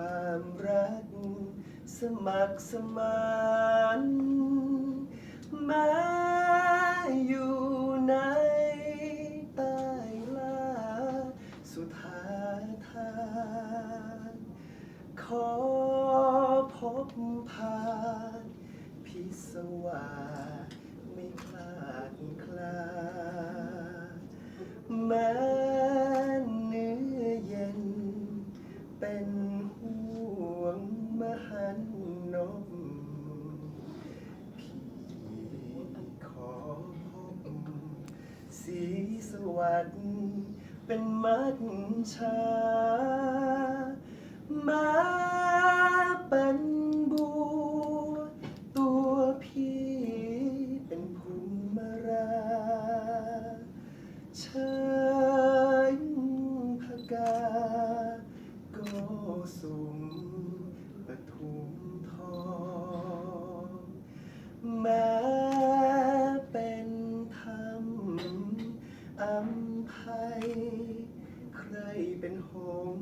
ความรัก สมัครสมานม้อยู่ในใต้ลาสุธาทานขอพบผ่านพิศวาสไม่คลาดคลาแม้เนื้อเย็นเป็น วัด เป็นมัจฉามาเป็นบัวตัวพี่เป็นภูมิราเชิญพกา ก็สูงปทุมทองแม้เอัมภัยใครเป็นหง